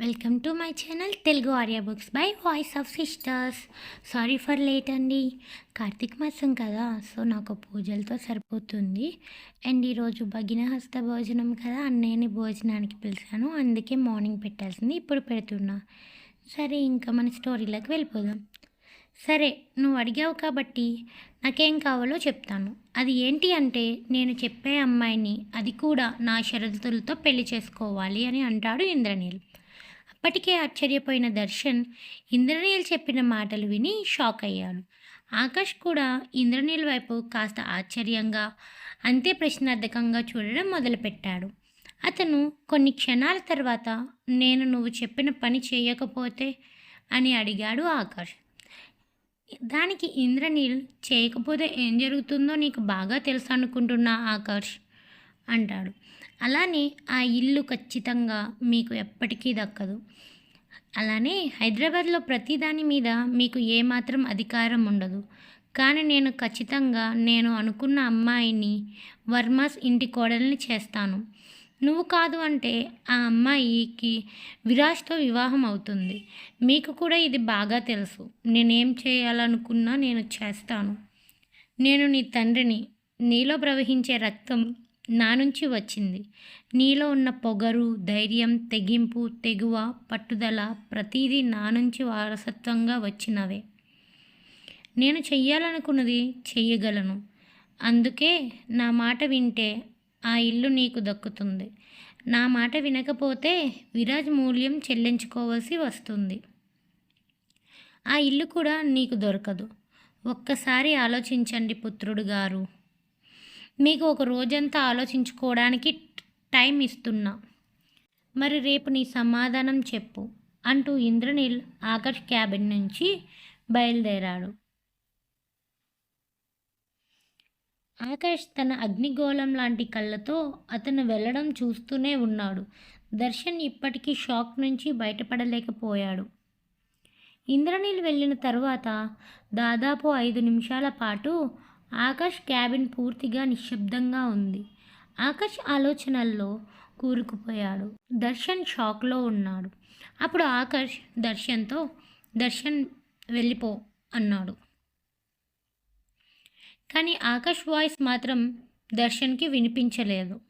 Welcome to my channel Telugu Arya books by voice of sisters. Sorry for late అండి. కార్తీక మాసం కదా so నాకు పూజలతో సరిపోతుంది. అండ్ ఈరోజు భగిన హస్త భోజనం కదా అన్నయ్యని భోజనానికి పిలిచాను. అందుకే మార్నింగ్ పెట్టాల్సింది ఇప్పుడు పెడుతున్నా. సరే ఇంకా మన స్టోరీలోకి వెళ్ళిపోదాం. సరే నువ్వు అడిగావు కాబట్టి నాకేం కావాలో చెప్తాను. అది ఏంటి అంటే నేను చెప్పే అమ్మాయిని అది కూడా నా షరతులతో పెళ్ళి చేసుకోవాలి అని అంటాడు ఇంద్రనీల్. అప్పటికే ఆశ్చర్యపోయిన దర్శన్ ఇంద్రనీల్ చెప్పిన మాటలు విని షాక్ అయ్యాడు. ఆకాష్ కూడా ఇంద్రనీల్ వైపు కాస్త ఆశ్చర్యంగా అంతే ప్రశ్నార్థకంగా చూడడం మొదలుపెట్టాడు. అతను కొన్ని క్షణాల తర్వాత నేను నువ్వు చెప్పిన పని చేయకపోతే అని అడిగాడు ఆకాష్. దానికి ఇంద్రనీల్ చేయకపోతే ఏం జరుగుతుందో నీకు బాగా తెలుసు అనుకుంటున్నా ఆకాష్ అంటాడు. అలానే ఆ ఇల్లు ఖచ్చితంగా మీకు ఎప్పటికీ దక్కదు. అలానే హైదరాబాద్లో ప్రతి దాని మీద మీకు ఏమాత్రం అధికారం ఉండదు. కానీ నేను ఖచ్చితంగా నేను అనుకున్న అమ్మాయిని వర్మాస్ ఇంటి కోడల్ని చేస్తాను. నువ్వు కాదు అంటే ఆ అమ్మాయికి విరాజ్తో వివాహం అవుతుంది. మీకు కూడా ఇది బాగా తెలుసు. నేనేం చేయాలనుకున్నా నేను చేస్తాను. నేను నీ తండ్రిని. నీలో ప్రవహించే రక్తం నా నుంచి వచ్చింది. నీలో ఉన్న పొగరు ధైర్యం తెగింపు తెగువ పట్టుదల ప్రతిదీ నా నుంచి వారసత్వంగా వచ్చినవే. నేను చెయ్యాలనుకున్నది చెయ్యగలను. అందుకే నా మాట వింటే ఆ ఇల్లు నీకు దక్కుతుంది. నా మాట వినకపోతే విరాజ్ మూల్యం చెల్లించుకోవాల్సి వస్తుంది. ఆ ఇల్లు కూడా నీకు దొరకదు. ఒక్కసారి ఆలోచించండి పుత్రుడు గారు. మీకు ఒక రోజంతా ఆలోచించుకోవడానికి టైం ఇస్తున్నా. మరి రేపు నీ సమాధానం చెప్పు అంటూ ఇంద్రనీల్ ఆకర్ష్ క్యాబిన్ నుంచి బయలుదేరాడు. ఆకాష్ తన అగ్నిగోళం లాంటి కళ్ళతో అతను వెళ్ళడం చూస్తూనే ఉన్నాడు. దర్శన్ ఇప్పటికీ షాక్ నుంచి బయటపడలేకపోయాడు. ఇంద్రనీల్ వెళ్ళిన తర్వాత దాదాపు ఐదు నిమిషాల పాటు ఆకాష్ క్యాబిన్ పూర్తిగా నిశ్శబ్దంగా ఉంది. ఆకాష్ ఆలోచనల్లో కూరుకుపోయాడు. దర్శన్ షాక్లో ఉన్నాడు. అప్పుడు ఆకాష్ దర్శన్తో దర్శన్ వెళ్ళిపో అన్నాడు. కానీ ఆకాష్ వాయిస్ మాత్రం దర్శన్కి వినిపించలేదు.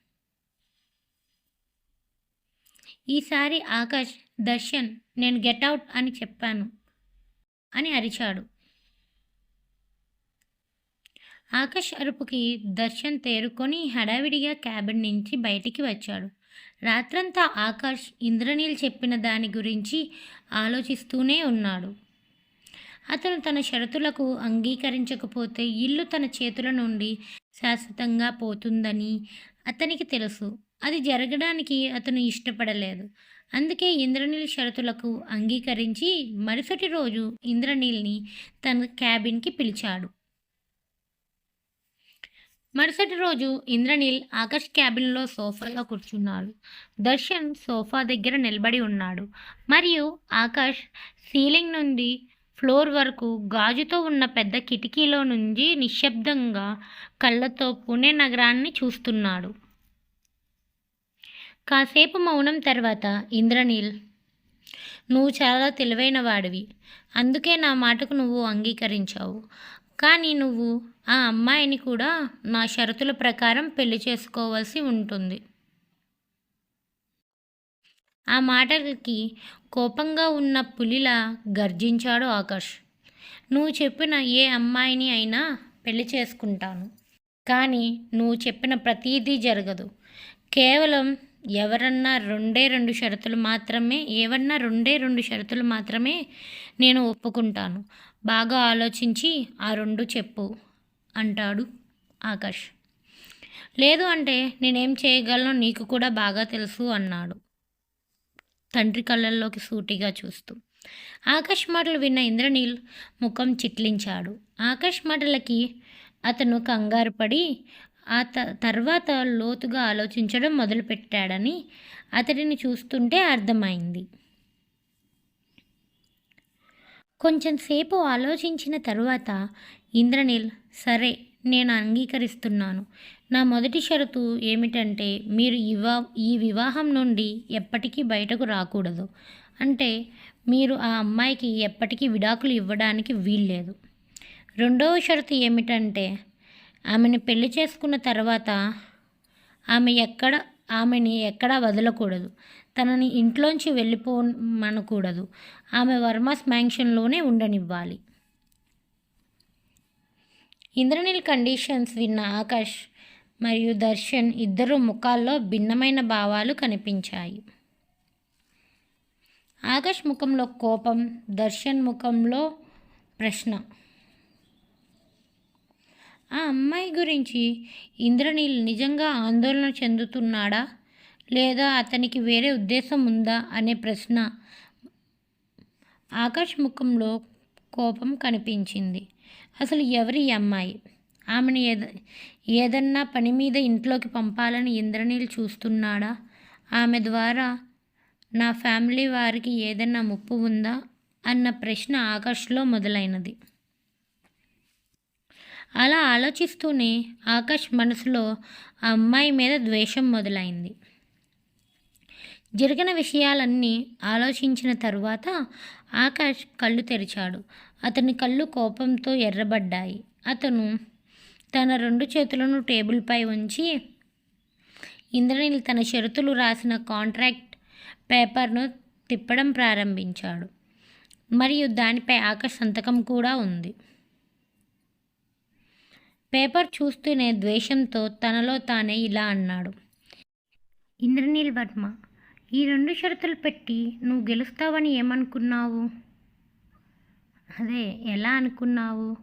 ఈసారి ఆకాష్ దర్శన్ నేను గెట్ అవుట్ అని చెప్పాను అని అరిచాడు. ఆకాష్ అరుపుకి దర్శన్ తేరుకొని హడావిడిగా క్యాబిన్ నుంచి బయటికి వచ్చాడు. రాత్రంతా ఆకాష్ ఇంద్రనీల్ చెప్పిన దాని గురించి ఆలోచిస్తూనే ఉన్నాడు. అతను తన షరతులకు అంగీకరించకపోతే ఇల్లు తన చేతుల నుండి శాశ్వతంగా పోతుందని అతనికి తెలుసు. అది జరగడానికి అతను ఇష్టపడలేదు. అందుకే ఇంద్రనీల్ షరతులకు అంగీకరించి మరుసటి రోజు ఇంద్రనీల్ని తన క్యాబిన్కి పిలిచాడు. మరుసటి రోజు ఇంద్రనీల్ ఆకాష్ క్యాబిన్లో సోఫాలో కూర్చున్నాడు. దర్శన్ సోఫా దగ్గర నిలబడి ఉన్నాడు. మరియు ఆకాష్ సీలింగ్ నుండి ఫ్లోర్ వరకు గాజుతో ఉన్న పెద్ద కిటికీలో నుంచి నిశ్శబ్దంగా కళ్ళతో పుణె నగరాన్ని చూస్తున్నాడు. కాసేపు మౌనం తర్వాత ఇంద్రనీల్ నువ్వు చాలా తెలివైన వాడివి అందుకే నా మాటకు నువ్వు అంగీకరించావు. కానీ నువ్వు ఆ అమ్మాయిని కూడా నా షరతుల ప్రకారం పెళ్ళి చేసుకోవాల్సి ఉంటుంది. ఆ మాటలకి కోపంగా ఉన్న పులిలా గర్జించాడు ఆకాష్ నువ్వు చెప్పిన ఏ అమ్మాయిని అయినా పెళ్ళి చేసుకుంటాను. కానీ నువ్వు చెప్పిన ప్రతీదీ జరగదు. కేవలం ఎవరన్నా రెండే రెండు షరతులు మాత్రమే ఏవన్నా రెండే రెండు షరతులు మాత్రమే నేను ఒప్పుకుంటాను. బాగా ఆలోచించి ఆ రెండు చెప్పు అంటాడు ఆకాష్. లేదు అంటే నేనేం చేయగలను నీకు కూడా బాగా తెలుసు అన్నాడు తండ్రి కళ్ళల్లోకి సూటిగా చూస్తూ. ఆకాష్ మాటలు విన్న ఇంద్రనీల్ ముఖం చిట్లించాడు. ఆకాష్ మాటలకి అతను కంగారు పడి ఆ త తర్వాత లోతుగా ఆలోచించడం మొదలుపెట్టాడని అతడిని చూస్తుంటే అర్థమైంది. కొంచెం సేపు ఆలోచించిన తరువాత ఇంద్రనీల్ సరే నేను అంగీకరిస్తున్నాను. నా మొదటి షరతు ఏమిటంటే మీరు ఇవా ఈ వివాహం నుండి ఎప్పటికీ బయటకు రాకూడదు. అంటే మీరు ఆ అమ్మాయికి ఎప్పటికీ విడాకులు ఇవ్వడానికి వీల్లేదు. రెండవ షరతు ఏమిటంటే ఆమెను పెళ్ళి చేసుకున్న తర్వాత ఆమె ఎక్కడ ఆమెని ఎక్కడా వదలకూడదు. తనని ఇంట్లోంచి వెళ్ళిపోమనకూడదు. ఆమె వర్మస్ మ్యాంక్షన్లోనే ఉండనివ్వాలి. ఇంద్రనీల్ కండిషన్స్ విన్న ఆకాష్ మరియు దర్శన్ ఇద్దరు ముఖాల్లో భిన్నమైన భావాలు కనిపించాయి. ఆకాష్ ముఖంలో కోపం దర్శన్ ముఖంలో ప్రశ్న. ఆ అమ్మాయి గురించి ఇంద్రనీల్ నిజంగా ఆందోళన చెందుతున్నాడా? లేదా అతనికి వేరే ఉద్దేశం ఉందా అనే ప్రశ్న ఆకాష్ ముఖంలో కోపం కనిపించింది. అసలు ఎవరి అమ్మాయి? ఆమెను ఏద ఏదన్నా పని మీద ఇంట్లోకి పంపాలని ఇంద్రనీల్ చూస్తున్నాడా? ఆమె ద్వారా నా ఫ్యామిలీ వారికి ఏదన్నా ముప్పు ఉందా? అన్న ప్రశ్న ఆకాష్లో మొదలైనది. అలా ఆలోచిస్తూనే ఆకాష్ మనసులో ఆ అమ్మాయి మీద ద్వేషం మొదలైంది. జరిగిన విషయాలన్నీ ఆలోచించిన తరువాత ఆకాష్ కళ్ళు తెరిచాడు. అతని కళ్ళు కోపంతో ఎర్రబడ్డాయి. అతను తన రెండు చేతులను టేబుల్పై ఉంచి ఇంద్రనీల్ తన షరతులు రాసిన కాంట్రాక్ట్ పేపర్ను తిప్పడం ప్రారంభించాడు. మరియు దానిపై ఆకాష్ సంతకం కూడా ఉంది. పేపర్ చూస్తూనే ద్వేషంతో తనలో తానే ఇలా అన్నాడు. ఇంద్రనీల్ వర్మ ఈ రెండు షరతులు పెట్టి నువ్వు గెలుస్తావని ఏమనుకున్నావు? అదే ఎలా అనుకున్నావు?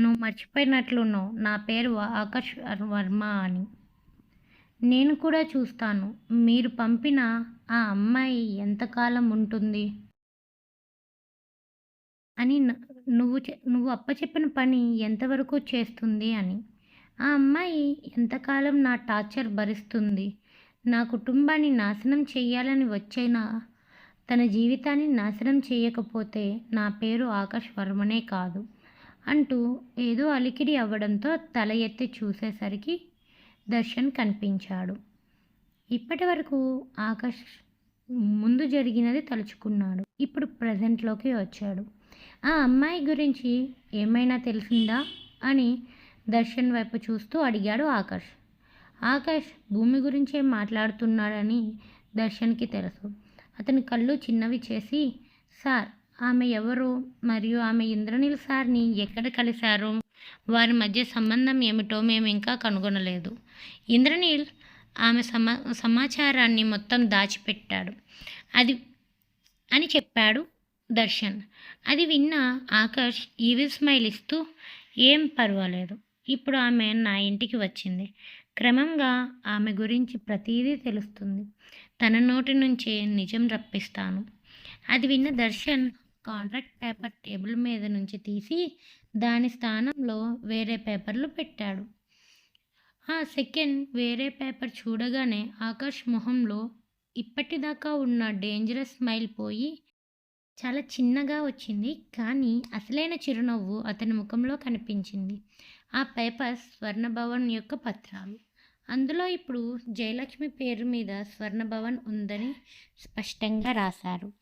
నువ్వు మర్చిపోయినట్లున్నావు. నా పేరు ఆకాష్ వర్మ అని. నేను కూడా చూస్తాను. మీరు పంపిన ఆ అమ్మాయి ఎంతకాలం ఉంటుంది? అని నువ్వు చె- నువ్వు అప్పచెప్పిన పని ఎంతవరకు చేస్తుంది అని. ఆ అమ్మాయి ఎంతకాలం నా టార్చర్ భరిస్తుంది? నా కుటుంబాన్ని నాశనం చేయాలని వచ్చైనా తన జీవితాన్ని నాశనం చేయకపోతే నా పేరు ఆకాష్ వర్మనే కాదు అంటూ ఏదో అలికిడి అవ్వడంతో తల ఎత్తి చూసేసరికి దర్శన్ కనిపించాడు. ఇప్పటి వరకు ఆకాష్ ముందు జరిగినది తలుచుకున్నాడు. ఇప్పుడు ప్రజెంట్లోకి వచ్చాడు. ఆ అమ్మాయి గురించి ఏమైనా తెలిసిందా? అని దర్శన్ వైపు చూస్తూ అడిగాడు ఆకాష్. ఆకాష్ భూమి గురించే మాట్లాడుతున్నాడని దర్శన్కి తెలుసు. అతని కళ్ళు చిన్నవి చేసి సార్ ఆమె ఎవరు? మరియు ఆమె ఇంద్రనీల్ సార్ని ఎక్కడ కలిశారో? వారి మధ్య సంబంధం ఏమిటో మేము ఇంకా కనుగొనలేదు. ఇంద్రనీల్ ఆమె సమా సమాచారాన్ని మొత్తం దాచిపెట్టాడు. అది అని చెప్పాడు దర్శన్. అది విన్న ఆకాష్ ఈవిల్ స్మైల్ ఇస్తూ ఏం పర్వాలేదు. ఇప్పుడు ఆమె నా ఇంటికి వచ్చింది. క్రమంగా ఆమె గురించి ప్రతీదీ తెలుస్తుంది. తన నోటి నుంచే నిజం రప్పిస్తాను. అది విన్న దర్శన్ కాంట్రాక్ట్ పేపర్ టేబుల్ మీద నుంచి తీసి దాని స్థానంలో వేరే పేపర్లు పెట్టాడు. ఆ సెకండ్ వేరే పేపర్ చూడగానే ఆకాష్ మొహంలో ఇప్పటిదాకా ఉన్న డేంజరస్ స్మైల్ పోయి చాలా చిన్నగా వచ్చింది కానీ అసలైన చిరునవ్వు అతని ముఖంలో కనిపించింది. ఆ పేపర్ స్వర్ణభవన్ యొక్క పత్రాలు. అందులో ఇప్పుడు జయలక్ష్మి పేరు మీద స్వర్ణభవన్ ఉందని స్పష్టంగా రాశారు.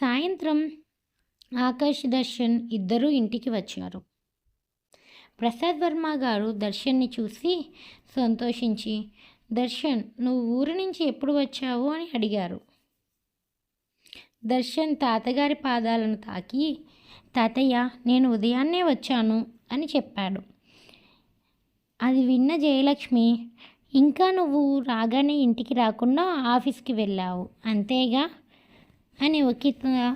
సాయంత్రం ఆకాష్ దర్శన్ ఇద్దరూ ఇంటికి వచ్చారు. ప్రసాద్ వర్మ గారు దర్శన్ని చూసి సంతోషించి దర్శన్ నువ్వు ఊరి నుంచి ఎప్పుడు వచ్చావు? అని అడిగారు. దర్శన్ తాతగారి పాదాలను తాకి తాతయ్య నేను ఉదయాన్నే వచ్చాను అని చెప్పాడు. అది విన్న జయలక్ష్మి ఇంకా నువ్వు రాగానే ఇంటికి రాకుండా ఆఫీస్కి వెళ్ళావు అంతేగా? అని ఒక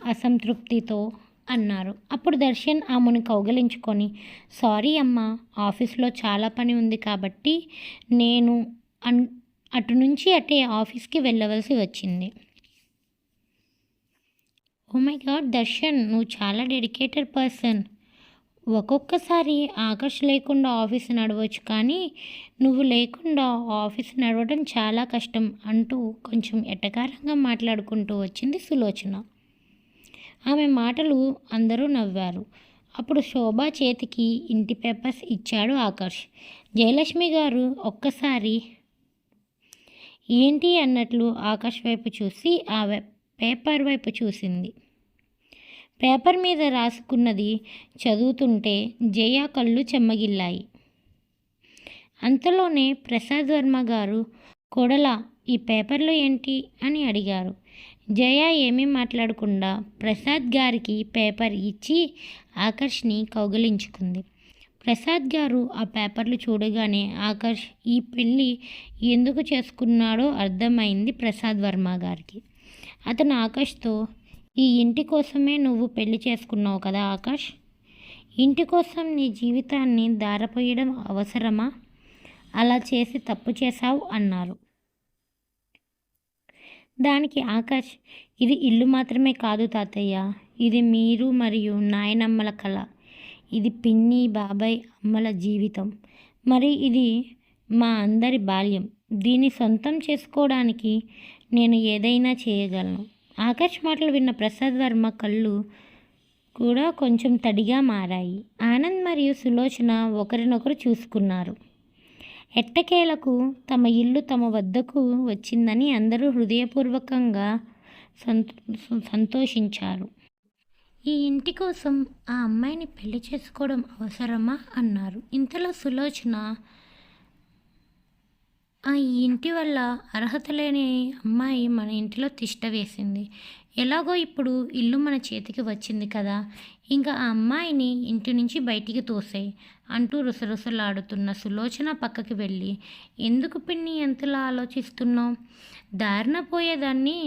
అసంతృప్తితో అన్నారు. అప్పుడు దర్శన్ ఆమెను కౌగలించుకొని సారీ అమ్మా ఆఫీస్లో చాలా పని ఉంది కాబట్టి నేను అన్ అటు నుంచి అటే ఆఫీస్కి వెళ్ళవలసి వచ్చింది. ఓ మై గాడ్ దర్శన్ నువ్వు చాలా డెడికేటెడ్ పర్సన్ ఒక్కొక్కసారి ఆకర్ష్ లేకుండా ఆఫీస్ నడవచ్చు కానీ నువ్వు లేకుండా ఆఫీస్ నడవడం చాలా కష్టం అంటూ కొంచెం ఎట్టకారంగా మాట్లాడుకుంటూ వచ్చింది సులోచన. ఆమె మాటలు అందరూ నవ్వారు. అప్పుడు శోభ చేతికి ఇంటి పేపర్స్ ఇచ్చాడు ఆకర్ష్. జయలక్ష్మి గారు ఒక్కసారి ఏంటి? అన్నట్లు ఆకాష్ వైపు చూసి ఆ పేపర్ వైపు చూసింది. పేపర్ మీద రాసుకున్నది చదువుతుంటే జయ కళ్ళు చెమ్మగిల్లాయి. అంతలోనే ప్రసాద్ వర్మ గారు కొడల ఈ పేపర్లో ఏంటి? అని అడిగారు. జయ ఏమీ మాట్లాడకుండా ప్రసాద్ గారికి పేపర్ ఇచ్చి ఆకర్ష్ని కౌగిలించుకుంది. ప్రసాద్ గారు ఆ పేపర్లు చూడగానే ఆకర్ష్ ఈ పెళ్ళి ఎందుకు చేసుకున్నాడో అర్థమైంది ప్రసాద్ వర్మ గారికి. అతను ఆకాష్తో ఈ ఇంటి కోసమే నువ్వు పెళ్ళి చేసుకున్నావు కదా ఆకాష్? ఇంటి కోసం నీ జీవితాన్ని దారపోయడం అవసరమా? అలా చేసి తప్పు చేశావు అన్నారు. దానికి ఆకాష్ ఇది ఇల్లు మాత్రమే కాదు తాతయ్య. ఇది మీరు మరియు నాయనమ్మల కళ ఇది పిన్ని బాబాయ్ అమ్మల జీవితం. మరి ఇది మా అందరి బాల్యం. దీన్ని సొంతం చేసుకోవడానికి నేను ఏదైనా చేయగలను. ఆకాష్ మాటలు విన్న ప్రసాద్ వర్మ కళ్ళు కూడా కొంచెం తడిగా మారాయి. ఆనంద్ మరియు సులోచన ఒకరినొకరు చూసుకున్నారు. ఎట్టకేలకు తమ ఇల్లు తమ వద్దకు వచ్చిందని అందరూ హృదయపూర్వకంగా సంతోషించారు. ఈ ఇంటి కోసం ఆ అమ్మాయిని పెళ్ళి చేసుకోవడం అవసరమా? అన్నారు. ఇంతలో సులోచన ఆ ఇంటి వల్ల అర్హత లేని అమ్మాయి మన ఇంటిలో తిష్ట వేసింది. ఎలాగో ఇప్పుడు ఇల్లు మన చేతికి వచ్చింది కదా. ఇంకా ఆ అమ్మాయిని ఇంటి నుంచి బయటికి తోసాయి అంటూ రుసరుసలాడుతున్న సులోచన పక్కకి వెళ్ళి ఎందుకు పిన్ని ఎంతలా ఆలోచిస్తున్నావు? దారిన పోయేదాన్ని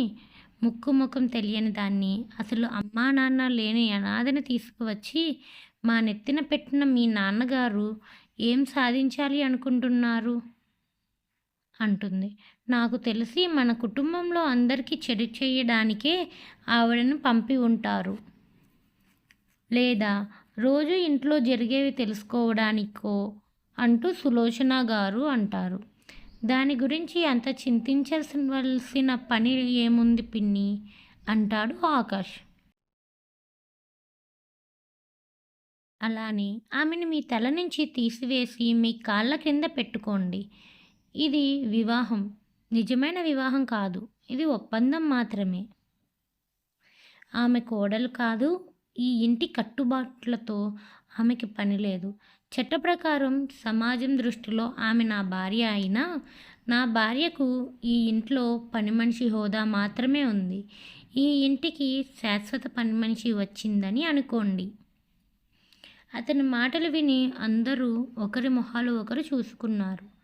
ముక్కు ముఖం తెలియని దాన్ని. అసలు అమ్మా నాన్న లేని అనాథని తీసుకువచ్చి మా నెత్తిన పెట్టిన మీ నాన్నగారు ఏం సాధించాలి అనుకుంటున్నారు? అంటుంది. నాకు తెలిసి మన కుటుంబంలో అందరికీ చెడు చేయడానికే ఆవిడను పంపి ఉంటారు. లేదా రోజు ఇంట్లో జరిగేవి తెలుసుకోవడానికో అంటూ సులోచన గారు అంటారు. దాని గురించి అంత చింతించాల్సిన పని ఏముంది పిన్ని? అంటాడు ఆకాష్. అలానే ఆమెను మీ తల నుంచి తీసివేసి మీ కాళ్ళ కింద పెట్టుకోండి. ఇది వివాహం. నిజమైన వివాహం కాదు. ఇది ఒప్పందం మాత్రమే. ఆమె కోడలు కాదు ఈ ఇంటి కట్టుబాట్లతో ఆమెకి పని లేదు. చట్ట ప్రకారం సమాజం దృష్టిలో ఆమె నా భార్య అయినా నా భార్యకు ఈ ఇంట్లో పని మనిషి హోదా మాత్రమే ఉంది. ఈ ఇంటికి శాశ్వత పని మనిషి వచ్చిందని అనుకోండి. అతని మాటలు విని అందరూ ఒకరి మొహాలు ఒకరు చూసుకున్నారు.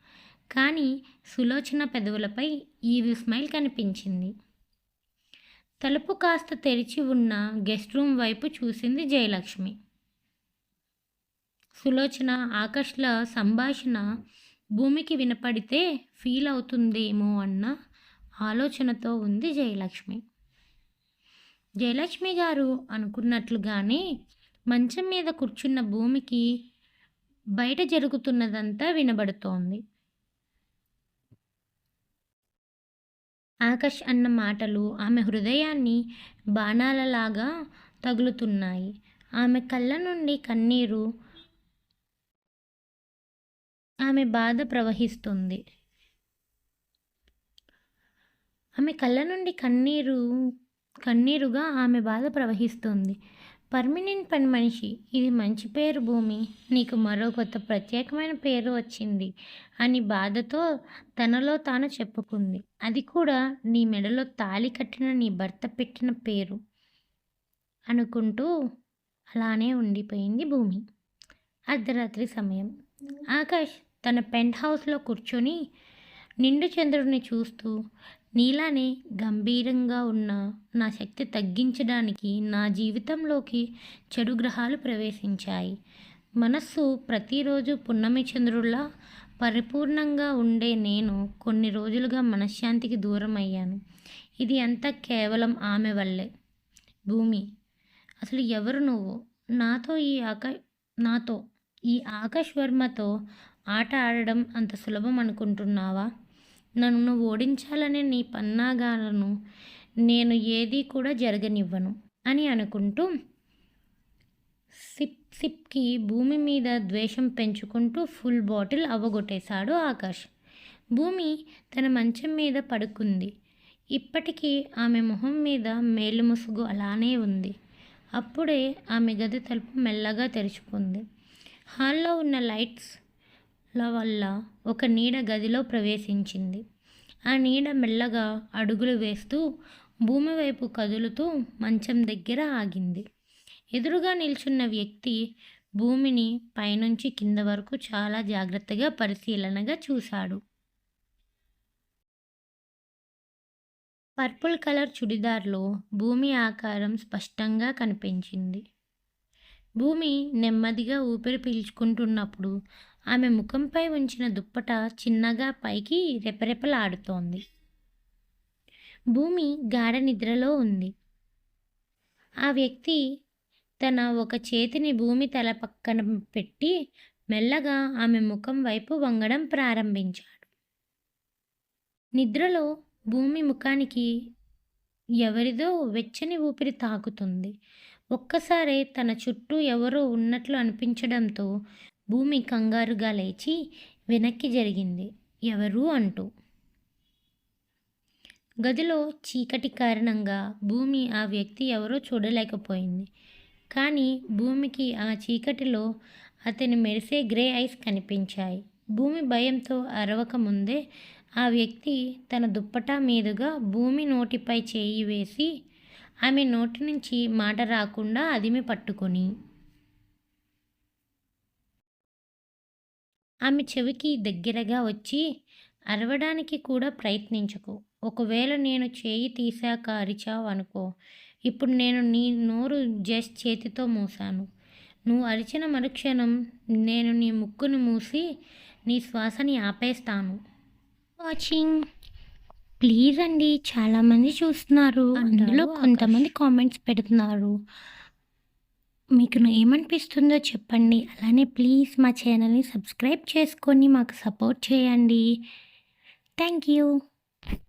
కానీ సులోచన పెదవులపై ఈవి స్మైల్ కనిపించింది. తలుపు కాస్త తెరిచి ఉన్న గెస్ట్ రూమ్ వైపు చూసింది జయలక్ష్మి. సులోచన ఆకర్ష్ల సంభాషణ భూమికి వినపడితే ఫీల్ అవుతుందేమో అన్న ఆలోచనతో ఉంది జయలక్ష్మి. జయలక్ష్మి గారు అనుకున్నట్లుగానే మంచం మీద కూర్చున్న భూమికి బయట జరుగుతున్నదంతా వినబడుతోంది. ఆకాష్ అన్న మాటలు ఆమె హృదయాన్ని బాణాలలాగా తగులుతున్నాయి. ఆమె కళ్ళ నుండి కన్నీరు ఆమె బాధ ప్రవహిస్తుంది. ఆమె కళ్ళ నుండి కన్నీరు కన్నీరుగా ఆమె బాధ ప్రవహిస్తుంది. పర్మినెంట్ పని మనిషి. ఇది మంచి పేరు భూమి. నీకు మరో కొత్త ప్రత్యేకమైన పేరు వచ్చింది అని బాధతో తనలో తాను చెప్పుకుంది. అది కూడా నీ మెడలో తాళి కట్టిన నీ భర్త పెట్టిన పేరు అనుకుంటూ అలానే ఉండిపోయింది భూమి. అర్ధరాత్రి సమయం. ఆకాష్ తన పెంట్ హౌస్లో కూర్చొని నిండు చంద్రుడిని చూస్తూ నీలానే గంభీరంగా ఉన్న నా శక్తి తగ్గించడానికి నా జీవితంలోకి చెడు గ్రహాలు ప్రవేశించాయి. మనస్సు ప్రతిరోజు పున్నమి చంద్రుల్లా పరిపూర్ణంగా ఉండే నేను కొన్ని రోజులుగా మనశ్శాంతికి దూరం అయ్యాను. ఇది అంతా కేవలం ఆమె వల్లే. భూమి అసలు ఎవరు నువ్వు? నాతో ఈ ఆకా నాతో ఈ ఆకాష్ వర్మతో ఆట ఆడడం అంత సులభం అనుకుంటున్నావా? నన్ను ఓడించాలనే నీ పన్నాగాలను నేను ఏదీ కూడా జరగనివ్వను అని అనుకుంటూ సిప్ సిప్కి భూమి మీద ద్వేషం పెంచుకుంటూ ఫుల్ బాటిల్ అవ్వగొట్టేశాడు ఆకాష్. భూమి తన మంచం మీద పడుకుంది. ఇప్పటికీ ఆమె మొహం మీద మేలు ముసుగు అలానే ఉంది. అప్పుడే ఆమె గది తలుపు మెల్లగా తెరుచుకుంది. హాల్లో ఉన్న లైట్స్ లైట్స్ల వల్ల ఒక నీడ గదిలో ప్రవేశించింది. ఆ నీడ మెల్లగా అడుగులు వేస్తూ భూమి వైపు కదులుతూ మంచం దగ్గర ఆగింది. ఎదురుగా నిల్చున్న వ్యక్తి భూమిని పైనుంచి కింద వరకు చాలా జాగ్రత్తగా పరిశీలనగా చూశాడు. పర్పుల్ కలర్ చుడిదార్లో భూమి ఆకారం స్పష్టంగా కనిపించింది. భూమి నెమ్మదిగా ఊపిరి పీల్చుకుంటున్నప్పుడు ఆమె ముఖంపై ఉంచిన దుప్పట చిన్నగా పైకి రెపరెపలాడుతోంది. భూమి గాఢ నిద్రలో ఉంది. ఆ వ్యక్తి తన ఒక చేతిని భూమి తల పక్కన పెట్టి మెల్లగా ఆమె ముఖం వైపు వంగడం ప్రారంభించాడు. నిద్రలో భూమి ముఖానికి ఎవరిదో వెచ్చని ఊపిరి తాకుతుంది. ఒక్కసారే తన చుట్టూ ఎవరో ఉన్నట్లు అనిపించడంతో భూమి కంగారుగా లేచి వెనక్కి జరిగింది. ఎవరు అంటూ. గదిలో చీకటి కారణంగా భూమి ఆ వ్యక్తి ఎవరో చూడలేకపోయింది. కానీ భూమికి ఆ చీకటిలో అతని మెరిసే గ్రే ఐస్ కనిపించాయి. భూమి భయంతో అరవక ముందే ఆ వ్యక్తి తన దుప్పటా మీదుగా భూమి నోటిపై చేయి వేసి ఆమె నోటి నుంచి మాట రాకుండా అదిమి పట్టుకొని. ఆమె చెవికి దగ్గరగా వచ్చి అరవడానికి కూడా ప్రయత్నించకు. ఒకవేళ నేను చేయి తీశాక అరిచావు అనుకో. ఇప్పుడు నేను నీ నోరు జస్ట్ చేతితో మూసాను నువ్వు అరిచిన మరుక్షణం నేను నీ ముక్కును మూసి నీ శ్వాసని ఆపేస్తాను. వాచింగ్ ప్లీజ్ అండి చాలామంది చూస్తున్నారు. అందులో కొంతమంది కామెంట్స్ పెడుతున్నారు. మీకు ఏమనిపిస్తుందో చెప్పండి. అలానే ప్లీజ్ మా ఛానల్ని సబ్స్క్రైబ్ చేసుకొని మాకు సపోర్ట్ చేయండి. Thank you.